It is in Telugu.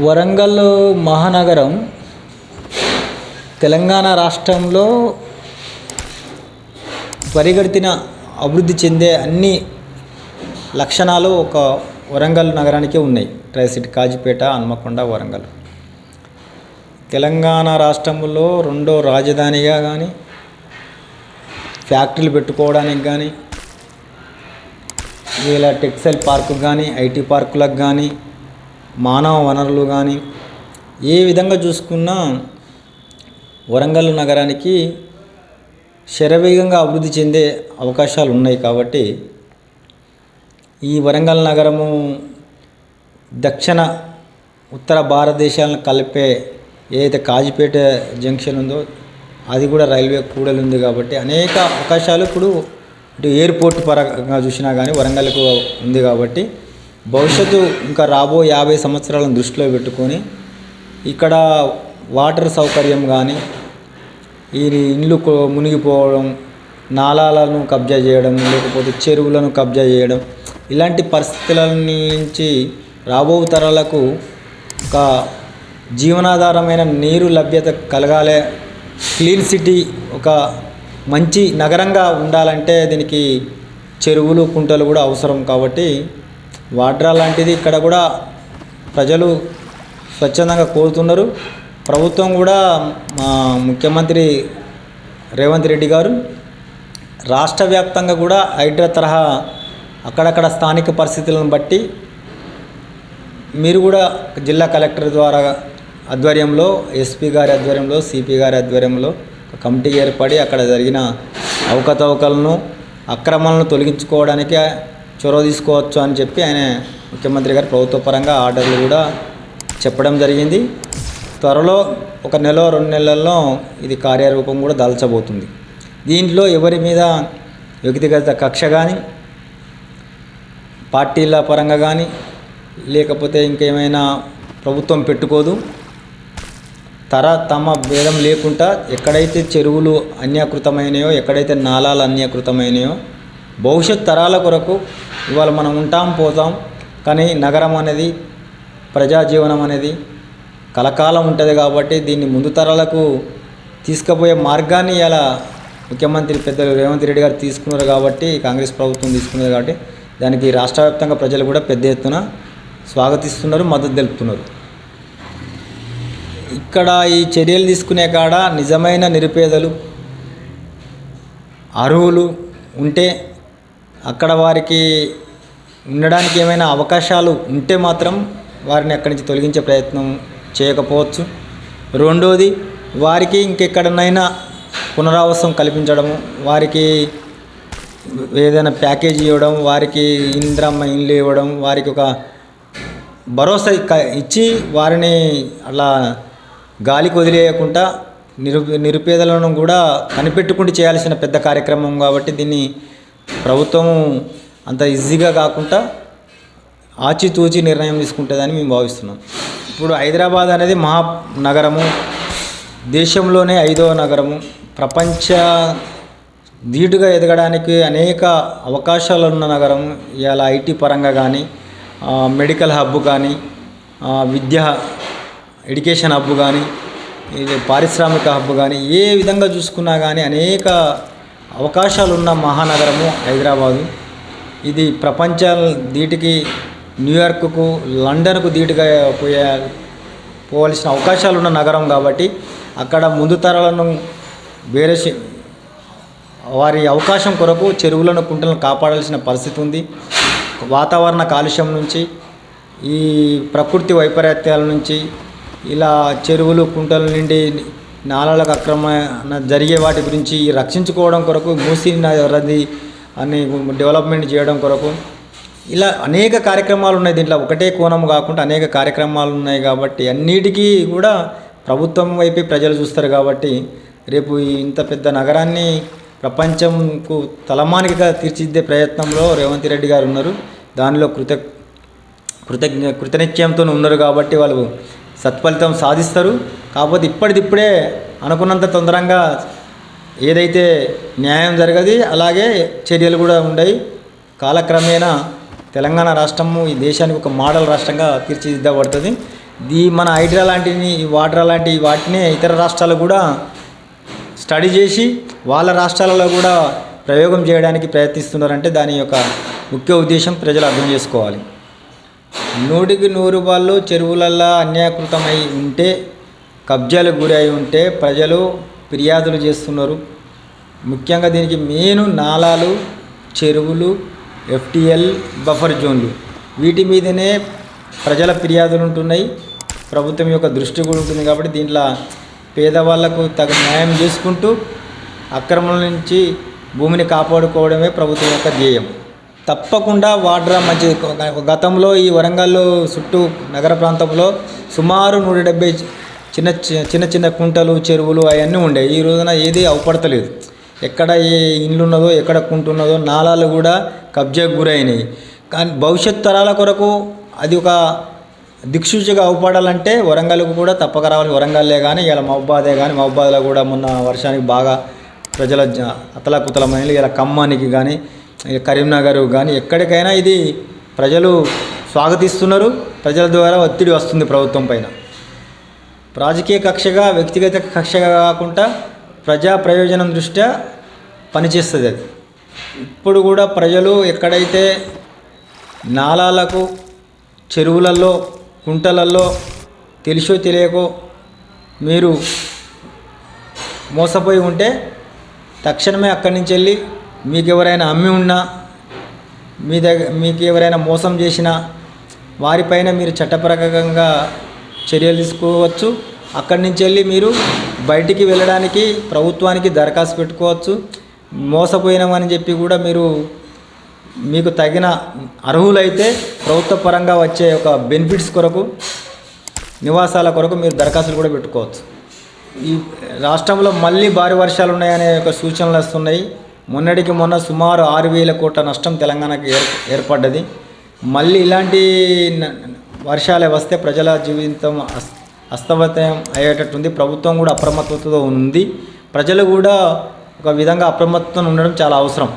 వరంగల్ మహానగరం తెలంగాణ రాష్ట్రంలో పరిగెడుతున్న అభివృద్ధి చెందే అన్ని లక్షణాలు ఒక వరంగల్ నగరానికి ఉన్నాయి. ట్రైసిటీ కాజిపేట హన్మకొండ వరంగల్. తెలంగాణ రాష్ట్రంలో రెండో రాజధానిగా కానీ ఫ్యాక్టరీలు పెట్టుకోవడానికి కానీ వీళ్ళ టెక్స్టైల్ పార్కు కానీ ఐటీ పార్కులకు కానీ మానవ వనరులు కానీ ఏ విధంగా చూసుకున్నా వరంగల్ నగరానికి శరవేగంగా అభివృద్ధి చెందే అవకాశాలు ఉన్నాయి కాబట్టి ఈ వరంగల్ నగరము దక్షిణ ఉత్తర భారతదేశాలను కలిపే ఏదైతే కాజిపేట జంక్షన్ ఉందో అది కూడా రైల్వే కూడలు ఉంది కాబట్టి అనేక అవకాశాలు ఇప్పుడు ఇటు ఎయిర్పోర్ట్ పరంగా చూసినా కానీ వరంగల్కు ఉంది కాబట్టి భవిష్యత్తు ఇంకా రాబో యాభై సంవత్సరాలను దృష్టిలో పెట్టుకొని ఇక్కడ వాటర్ సౌకర్యం కానీ ఈ ఇండ్లు మునిగిపోవడం నాలాలను కబ్జా చేయడం లేకపోతే చెరువులను కబ్జా చేయడం ఇలాంటి పరిస్థితుల నుంచి రాబో తరాలకు ఒక జీవనాధారమైన నీరు లభ్యత కలగాలి. క్లీన్ సిటీ ఒక మంచి నగరంగా ఉండాలంటే దీనికి చెరువులు కుంటలు కూడా అవసరం కాబట్టి వాడ్రా లాంటిది ఇక్కడ కూడా ప్రజలు స్వచ్ఛందంగా కోరుతున్నారు. ప్రభుత్వం కూడా మా ముఖ్యమంత్రి రేవంత్ రెడ్డి గారు రాష్ట్ర వ్యాప్తంగా కూడా హైడ్రా తరహా అక్కడక్కడ స్థానిక పరిస్థితులను బట్టి మీరు కూడా జిల్లా కలెక్టర్ ద్వారా ఆధ్వర్యంలో ఎస్పీ గారి ఆధ్వర్యంలో సిపి గారి ఆధ్వర్యంలో కమిటీ ఏర్పడి అక్కడ జరిగిన అవకతవకలను అక్రమాలను తొలగించుకోవడానికి చొరవ తీసుకోవచ్చు అని చెప్పి ఆయన ముఖ్యమంత్రి గారు ప్రభుత్వ పరంగా ఆర్డర్లు కూడా చెప్పడం జరిగింది. త్వరలో ఒక నెల రెండు నెలల్లో ఇది కార్యరూపం కూడా దాల్చబోతుంది. దీంట్లో ఎవరి మీద వ్యక్తిగత కక్ష కానీ పార్టీల పరంగా కానీ లేకపోతే ఇంకేమైనా ప్రభుత్వం పెట్టుకోదు. తర తమ భేదం లేకుండా ఎక్కడైతే చెరువులు అన్యాకృతమైనయో ఎక్కడైతే నాలాలు అన్యాకృతమైనయో భవిష్యత్ తరాల కొరకు ఇవాళ మనం ఉంటాం పోతాం. కానీ నగరం అనేది ప్రజా జీవనం అనేది కలకాలం ఉంటుంది కాబట్టి దీన్ని ముందు తరాలకు తీసుకుపోయే మార్గాన్ని ఇలా ముఖ్యమంత్రి పెద్దలు రేవంత్ రెడ్డి గారు తీసుకున్నారు కాబట్టి కాంగ్రెస్ ప్రభుత్వం తీసుకున్నది కాబట్టి దానికి రాష్ట్ర వ్యాప్తంగా ప్రజలు కూడా పెద్ద ఎత్తున స్వాగతిస్తున్నారు మద్దతు తెలుపుతున్నారు. ఇక్కడ ఈ చర్యలు తీసుకునే కాడ నిజమైన నిరుపేదలు అర్హులు ఉంటే అక్కడ వారికి ఉండడానికి ఏమైనా అవకాశాలు ఉంటే మాత్రం వారిని అక్కడి నుంచి తొలగించే ప్రయత్నం చేయకపోవచ్చు. రెండోది వారికి ఇంకెక్కడనైనా పునరావాసం కల్పించడము వారికి ఏదైనా ప్యాకేజ్ ఇవ్వడం వారికి ఇంద్రమ్మ ఇండ్లు ఇవ్వడం వారికి ఒక భరోసా ఇచ్చి వారిని అలా గాలికి వదిలేయకుండా నిరు నిరుపేదలను కూడా కనిపెట్టుకుంటూ చేయాల్సిన పెద్ద కార్యక్రమం కాబట్టి దీన్ని ప్రభుత్వం అంత ఈజీగా కాకుండా ఆచితూచి నిర్ణయం తీసుకుంటుందని మేము భావిస్తున్నాం. ఇప్పుడు హైదరాబాద్ అనేది మహా నగరము దేశంలోనే ఐదవ నగరము. ప్రపంచ ధీటుగా ఎదగడానికి అనేక అవకాశాలు ఉన్న నగరం ఇలా ఐటీ పరంగా కానీ మెడికల్ హబ్ కానీ విద్య ఎడ్యుకేషన్ హబ్ కానీ ఇది పారిశ్రామిక హబ్ కానీ ఏ విధంగా చూసుకున్నా కానీ అనేక అవకాశాలున్న మహానగరము హైదరాబాదు. ఇది ప్రపంచ ధీటికి న్యూయార్క్కు లండన్కు ధీటుగా పోయే పోవలసిన అవకాశాలు ఉన్న నగరం కాబట్టి అక్కడ ముందు తరాలను వేరే వారి అవకాశం కొరకు చెరువులను కుంటలను కాపాడాల్సిన పరిస్థితి ఉంది. వాతావరణ కాలుష్యం నుంచి ఈ ప్రకృతి వైపరీత్యాల నుంచి ఇలా చెరువులు కుంటల నుండి నాళాలకు అక్రమణ జరిగే వాటి గురించి రక్షించుకోవడం కొరకు మూసి నది అని డెవలప్మెంట్ చేయడం కొరకు ఇలా అనేక కార్యక్రమాలు ఉన్నాయి. దీంట్లో ఒకటే కోణం కాకుండా అనేక కార్యక్రమాలు ఉన్నాయి కాబట్టి అన్నిటికీ కూడా ప్రభుత్వం వైపే ప్రజలు చూస్తారు కాబట్టి రేపు ఇంత పెద్ద నగరాన్ని ప్రపంచంకు తలమానికగా తీర్చిదిద్దే ప్రయత్నంలో రేవంత్ రెడ్డి గారు ఉన్నారు. దానిలో కృత కృతజ్ఞ కృతనిశ్చయంతో ఉన్నారు కాబట్టి వాళ్ళు సత్ఫలితం సాధిస్తారు. కాకపోతే ఇప్పటిదిప్పుడే అనుకున్నంత తొందరగా ఏదైతే న్యాయం జరగది అలాగే చర్యలు కూడా ఉండయి. కాలక్రమేణా తెలంగాణ రాష్ట్రము ఈ దేశానికి ఒక మోడల్ రాష్ట్రంగా తీర్చిదిద్దబడుతుంది. ఈ మన హైడ్రా లాంటివి ఈ వాటర్ లాంటి వాటిని ఇతర రాష్ట్రాలు కూడా స్టడీ చేసి వాళ్ళ రాష్ట్రాలలో కూడా ప్రయోగం చేయడానికి ప్రయత్నిస్తున్నారంటే దాని యొక్క ముఖ్య ఉద్దేశం ప్రజలు అర్థం చేసుకోవాలి. నూటికి నూరు వాళ్ళు చెరువులల్లో అన్యాయకృతమై ఉంటే కబ్జాలకు గురి అయి ఉంటే ప్రజలు ఫిర్యాదులు చేస్తున్నారు. ముఖ్యంగా దీనికి మెయిన్ నాలాలు చెరువులు ఎఫ్టిఎల్ బఫర్ జోన్లు. వీటి మీదనే ప్రజల ఫిర్యాదులు ఉంటున్నాయి. ప్రభుత్వం యొక్క దృష్టి కూడా ఉంటుంది కాబట్టి దీంట్లో పేదవాళ్ళకు తగు న్యాయం చేసుకుంటూ అక్రమం నుంచి భూమిని కాపాడుకోవడమే ప్రభుత్వం యొక్క ధ్యేయం. తప్పకుండా వాడ్రా మంచి గతంలో ఈ వరంగల్ చుట్టూ నగర ప్రాంతంలో సుమారు నూట డెబ్బై చిన్న చి- చిన్న చిన్న కుంటలు చెరువులు అవన్నీ ఉండే. ఈ రోజున ఏది అవపడతలేదు. ఎక్కడ ఏ ఇండ్లు ఉన్నదో ఎక్కడ కుంట ఉన్నదో కూడా కబ్జాకు గురైనాయి. కానీ భవిష్యత్ తరాల కొరకు అది ఒక దిక్సూచిగా అవపడాలంటే వరంగల్కు కూడా తప్పక రావాలి. వరంగల్లే కానీ ఇలా మహబాదే కానీ మహబాద్లో కూడా మొన్న వర్షానికి బాగా ప్రజల జ- ఇలా ఖమ్మానికి కానీ ఇక కరీంనగర్ కానీ ఎక్కడికైనా ఇది ప్రజలు స్వాగతిస్తున్నారు. ప్రజల ద్వారా ఒత్తిడి వస్తుంది ప్రభుత్వం పైన. రాజకీయ కక్షగా వ్యక్తిగత కక్షగా కాకుండా ప్రజా ప్రయోజనం దృష్ట్యా పనిచేస్తుంది అది. ఇప్పుడు కూడా ప్రజలు ఎక్కడైతే నాలాలకు చెరువులలో కుంటలలో తెలిసో తెలియకో మీరు మోసపోయి ఉంటే తక్షణమే అక్కడి నుంచి వెళ్ళి మీకు ఎవరైనా అమ్మి ఉన్నా మీ దగ్గర మీకు ఎవరైనా మోసం చేసినా వారిపైన మీరు చట్టప్రకంగా చర్యలు తీసుకోవచ్చు. అక్కడి నుంచి వెళ్ళి మీరు బయటికి వెళ్ళడానికి ప్రభుత్వానికి దరఖాస్తు పెట్టుకోవచ్చు. మోసపోయినామని చెప్పి కూడా మీరు మీకు తగిన అర్హులైతే ప్రభుత్వ పరంగా వచ్చే ఒక బెనిఫిట్స్ కొరకు నివాసాల కొరకు మీరు దరఖాస్తులు కూడా పెట్టుకోవచ్చు. ఈ రాష్ట్రంలో మళ్ళీ భారీ వర్షాలు ఉన్నాయనే ఒక సూచనలు వస్తున్నాయి. మొన్నటికి మొన్న సుమారు ఆరు వేల కోట్ల నష్టం తెలంగాణకు ఏర్ ఏర్పడ్డది. మళ్ళీ ఇలాంటి వర్షాలే వస్తే ప్రజల జీవితం అస్ అస్తవ్యతం అయ్యేటట్టుంది. ప్రభుత్వం కూడా అప్రమత్తతో ఉంది. ప్రజలు కూడా ఒక విధంగా అప్రమత్తం ఉండడం చాలా అవసరం.